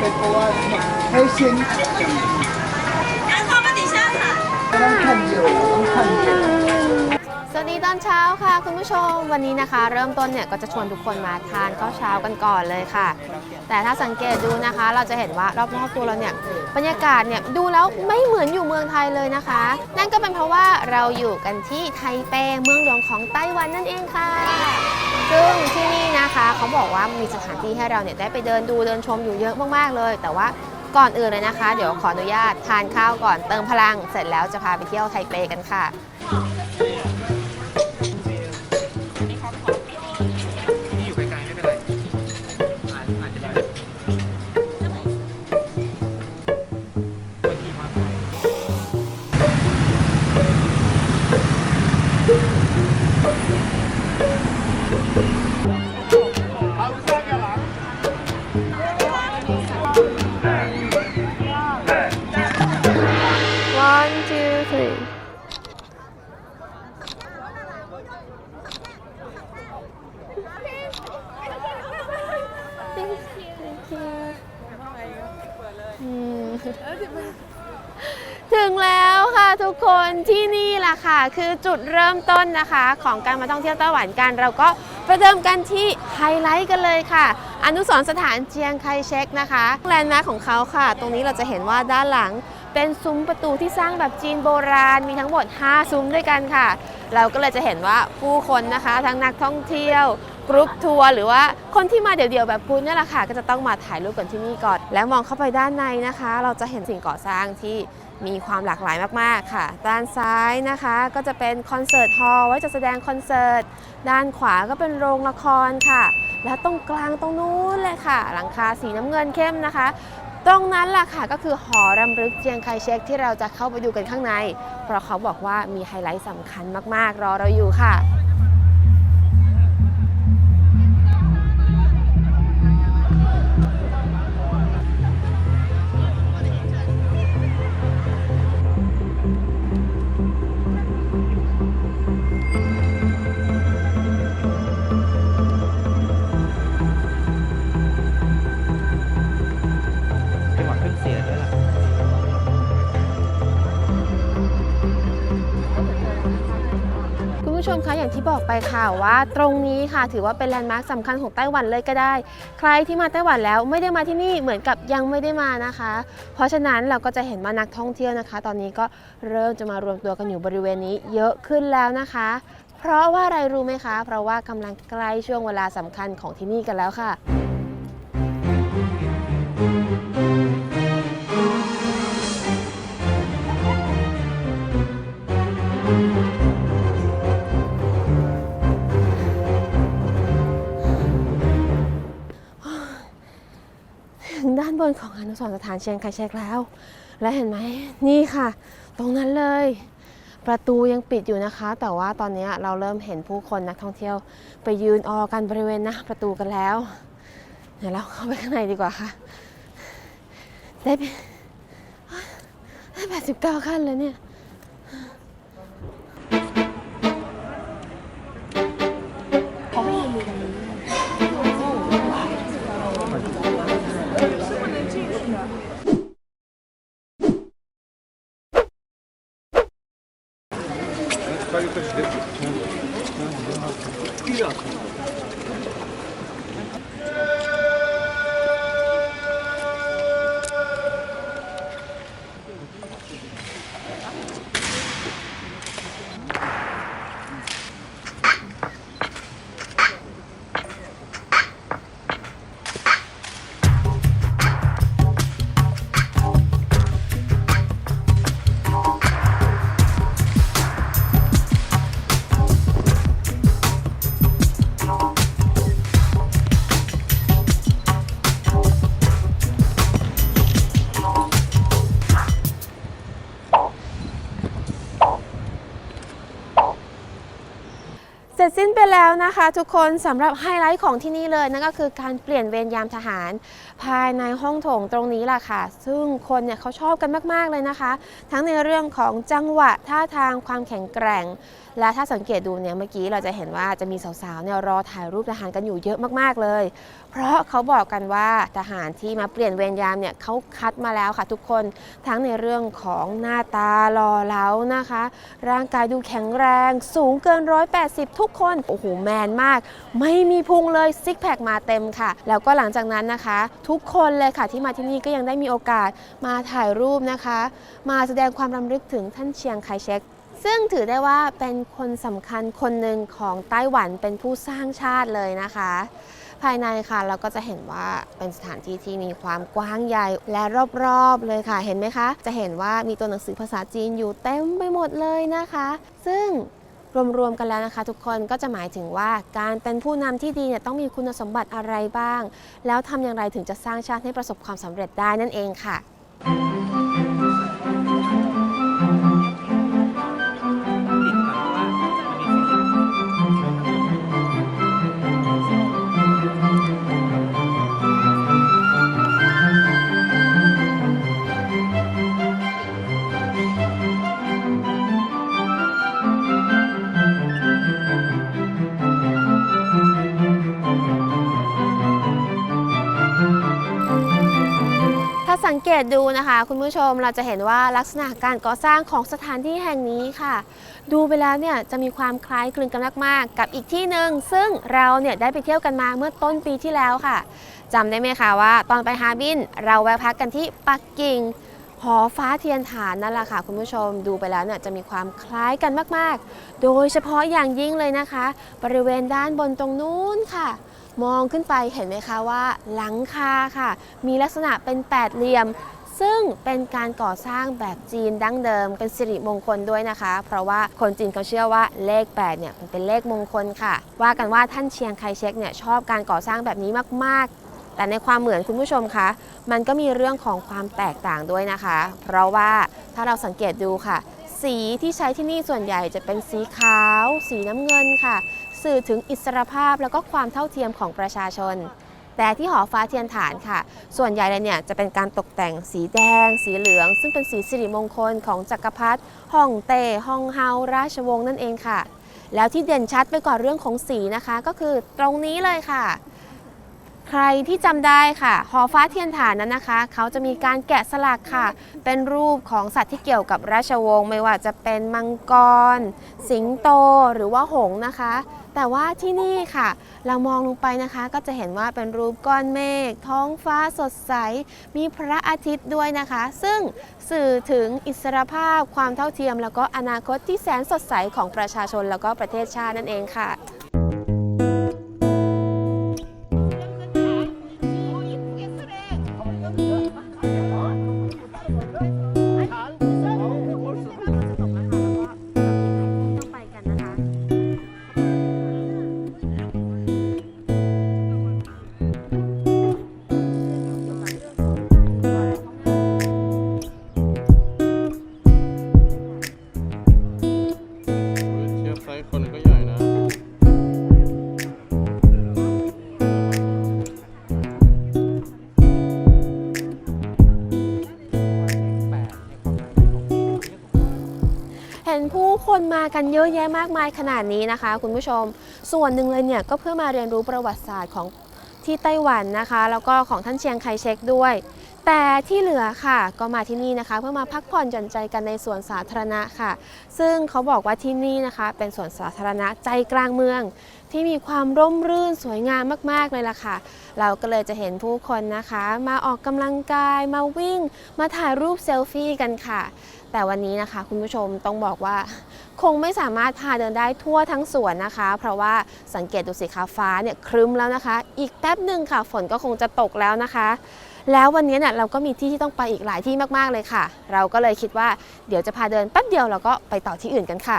เป็นเวัสดีตอนเช้าค่ะคุณผู้ชมวันนี้นะคะ เริ่มต้นเนี่ยก็จะชวนทุกคนมาทานข้าวเช้ากันก่อนเลยค่ะ แต่ถ้าสังเกตดูนะคะ เราจะเห็นว่ารอบๆตัวเราเนี่ยบรรยากาศเนี่ยดูแล้วไม่เหมือนอยู่เมืองไทยเลยนะคะ นั่นก็เป็นเพราะว่าเราอยู่กันที่ไทเปเมืองหลวงของไต้หวันนั่นเองค่ะ ซึ่งที่นี่นะคะเขาบอกว่ามีสถานที่ให้เราเนี่ยได้ไปเดินดูเดินชมอยู่เยอะมากๆเลย แต่ว่าก่อนอื่นเลยนะคะ เดี๋ยวขออนุญาตทานข้าวก่อนเติมพลังเสร็จแล้วจะพาไปเที่ยวไทเปกันค่ะ กคนที่นี่แหละค่ะ คือจุดเริ่มต้นนะคะ ของการมาท่องเที่ยวไต้หวันกัน เราก็ประเดิมกันที่ไฮไลท์กันเลยค่ะ อนุสรณ์สถานเจียงไคเชกนะคะแลนด์มาร์คของเขาค่ะ ตรงนี้เราจะเห็นว่าด้านหลังเป็นซุ้มประตูที่สร้างแบบจีนโบราณ มีทั้งหมด 5 ซุ้มด้วยกันค่ะ เราก็เลยจะเห็นว่าผู้คนนะคะ ทั้งนักท่องเที่ยวกรุ๊ปทัวร์หรือว่าคนที่มาเดี่ยวๆแบบคุณนี่แหละค่ะ ก็จะต้องมาถ่ายรูปกันที่นี่ก่อน แล้วมองเข้าไปด้านในนะคะ เราจะเห็นสิ่งก่อสร้างที่ มีความหลากหลายมาก ๆ ค่ะ ด้านซ้ายนะคะก็จะเป็นคอนเสิร์ตฮอลล์ไว้จะแสดงคอนเสิร์ต ด้านขวาก็เป็นโรงละครค่ะ แล้วตรงกลางตรงนู้นเลยค่ะ หลังคาสีน้ำเงินเข้มนะคะ ตรงนั้นล่ะค่ะก็คือหอรำลึกเจียงไคเชกที่เราจะเข้าไปดูกันข้างใน เพราะเขาบอกว่ามีไฮไลท์สำคัญมาก ๆ รอเราอยู่ค่ะ ผู้ชมคะอย่างที่บอกไปค่ะว่า ตรงนี้ค่ะถือว่าเป็นแลนด์มาร์คสำคัญของไต้หวันเลยก็ได้ ใครที่มาไต้หวันแล้วไม่ได้มาที่นี่เหมือนกับยังไม่ได้มานะคะ เพราะฉะนั้นเราก็จะเห็นว่านักท่องเที่ยวนะคะ ตอนนี้ก็เริ่มจะมารวมตัวกันอยู่บริเวณนี้เยอะขึ้นแล้วนะคะ เพราะว่าอะไรรู้ไหมคะ เพราะว่ากำลังใกล้ช่วงเวลาสำคัญของที่นี่กันแล้วค่ะ ถึงด้านบนของอนุสรณ์สถานเชียงคายเช็กแล้ว และเห็นไหมนี่ค่ะ ตรงนั้นเลย ประตูยังปิดอยู่นะคะ แต่ว่าตอนนี้เราเริ่มเห็นผู้คนนักท่องเที่ยว ไปยืนออกันบริเวณหน้าประตูกันแล้วเดี๋ยวเราเข้าไปข้างในดีกว่าค่ะ ได้ไปได้แปดสิบเก้าขั้นเลยเนี่ย เส แล้วนะคะทุกคนสำหรับไฮไลท์ของที่นี่เลยนั่นก็คือการเปลี่ยนเวรยามทหาร ภายในห้องโถงตรงนี้แหละค่ะ ซึ่งคนเนี่ยเขาชอบกันมากๆเลยนะคะ ทั้งในเรื่องของจังหวะท่าทางความแข็งแกร่งและถ้าสังเกตดูเนี่ยเมื่อกี้เราจะเห็นว่าจะมีสาวๆเนี่ยรอถ่ายรูปทหารกันอยู่เยอะมากๆเลย เพราะเขาบอกกันว่าทหารที่มาเปลี่ยนเวรยามเนี่ยเขาคัดมาแล้วค่ะทุกคนทั้งในเรื่องของหน้าตาหล่อเหลานะคะ ร่างกายดูแข็งแรง สูงเกิน 180 ทุกคน โอ้โห แมนมาก ไม่มีพุงเลยซิกแพคมาเต็มค่ะ แล้วก็หลังจากนั้นนะคะ ทุกคนเลยค่ะที่มาที่นี่ก็ยังได้มีโอกาสมาถ่ายรูปนะคะ มาแสดงความรำลึกถึงท่านเชียงไคเชก ซึ่งถือได้ว่าเป็นคนสำคัญคนหนึ่งของไต้หวันเป็นผู้สร้างชาติเลยนะคะ ภายในค่ะเราก็จะเห็นว่าเป็นสถานที่ที่มีความกว้างใหญ่และรอบๆเลยค่ะ เห็นไหมคะ จะเห็นว่ามีตัวหนังสือภาษาจีนอยู่เต็มไปหมดเลยนะคะ ซึ่งรวมๆกันแล้วนะคะ ทุกคนก็จะหมายถึงว่าการเป็นผู้นำที่ดีเนี่ยต้องมีคุณสมบัติอะไรบ้าง แล้วทำอย่างไรถึงจะสร้างชาติให้ประสบความสำเร็จได้นั่นเองค่ะ ถ้าสังเกตดูนะคะ คุณผู้ชมเราจะเห็นว่าลักษณะการก่อสร้างของสถานที่แห่งนี้ค่ะ ดูไปแล้วเนี่ยจะมีความคล้ายคลึงกันมากๆกับอีกที่หนึ่งซึ่งเราเนี่ยได้ไปเที่ยวกันมาเมื่อต้นปีที่แล้วค่ะจำได้ไหมคะว่า ตอนไปฮาร์บินเราแวะพักกันที่ปักกิ่งหอฟ้าเทียนฐานนั่นแหละค่ะ คุณผู้ชมดูไปแล้วเนี่ยจะมีความคล้ายกันมากๆ โดยเฉพาะอย่างยิ่งเลยนะคะ บริเวณด้านบนตรงนู้นค่ะ มองขึ้นไปเห็นไหมคะว่าหลังคาค่ะ มีลักษณะเป็นแปดเหลี่ยม ซึ่งเป็นการก่อสร้างแบบจีนดั้งเดิม เป็นสิริมงคลด้วยนะคะ เพราะว่าคนจีนเขาเชื่อว่าเลข8เนี่ยมันเป็นเลขมงคลค่ะ ว่ากันว่าท่านเชียงไคเชกเนี่ยชอบการก่อสร้างแบบนี้มากๆ แต่ในความเหมือนคุณผู้ชมคะมันก็มีเรื่องของความแตกต่างด้วยนะคะ เพราะว่าถ้าเราสังเกตดูค่ะ สีที่ใช้ที่นี่ส่วนใหญ่จะเป็นสีขาว สีน้ำเงินค่ะ สื่อถึงอิสรภาพแล้วก็ความเท่าเทียมของประชาชน แต่ที่หอฟ้าเทียนฐานค่ะ ส่วนใหญ่เลยเนี่ยจะเป็นการตกแต่งสีแดง สีเหลือง ซึ่งเป็นสีสิริมงคลของจักรพรรดิฮ่องเต้ฮ่องเฮาราชวงศ์นั่นเองค่ะ แล้วที่เด่นชัดไปกว่าเรื่องของสีนะคะ ก็คือตรงนี้เลยค่ะ ใครที่จำได้ค่ะ หอฟ้าเทียนฐานนั้นนะคะ เขาจะมีการแกะสลักค่ะ เป็นรูปของสัตว์ที่เกี่ยวกับราชวงศ์ไม่ว่าจะเป็นมังกร สิงโตหรือว่าหงนะคะ แต่ว่าที่นี่ค่ะ เรามองลงไปนะคะ ก็จะเห็นว่าเป็นรูปก้อนเมฆท้องฟ้าสดใส มีพระอาทิตย์ด้วยนะคะ ซึ่งสื่อถึงอิสรภาพความเท่าเทียม แล้วก็อนาคตที่แสนสดใสของประชาชนแล้วก็ประเทศชาตินั่นเองค่ะ มากันเยอะแยะมากมายขนาดนี้นะคะ คุณผู้ชม ส่วนหนึ่งเลยเนี่ยก็เพื่อมาเรียนรู้ประวัติศาสตร์ของที่ไต้หวันนะคะ แล้วก็ของท่านเชียงไคเชกด้วย แต่ที่เหลือค่ะ ก็มาที่นี่นะคะ เพื่อมาพักผ่อนหย่อนใจกันในสวนสาธารณะค่ะ ซึ่งเขาบอกว่าที่นี่นะคะ เป็นสวนสาธารณะใจกลางเมือง ที่มีความร่มรื่นสวยงามมากๆเลยล่ะค่ะ เราก็เลยจะเห็นผู้คนนะคะ มาออกกำลังกายมาวิ่ง มาถ่ายรูปเซลฟี่กันค่ะ แต่วันนี้นะคะ คุณผู้ชมต้องบอกว่า คงไม่สามารถพาเดินได้ทั่วทั้งสวนนะคะ เพราะว่าสังเกตดูสิคะฟ้าเนี่ยครึ้มแล้วนะคะ อีกแป๊บหนึ่งค่ะ ฝนก็คงจะตกแล้วนะคะแล้ววันนี้เนี่ยเราก็มีที่ที่ต้องไปอีกหลายที่มากๆเลยค่ะ เราก็เลยคิดว่าเดี๋ยวจะพาเดินแป๊บเดียวเราก็ไปต่อที่อื่นกันค่ะ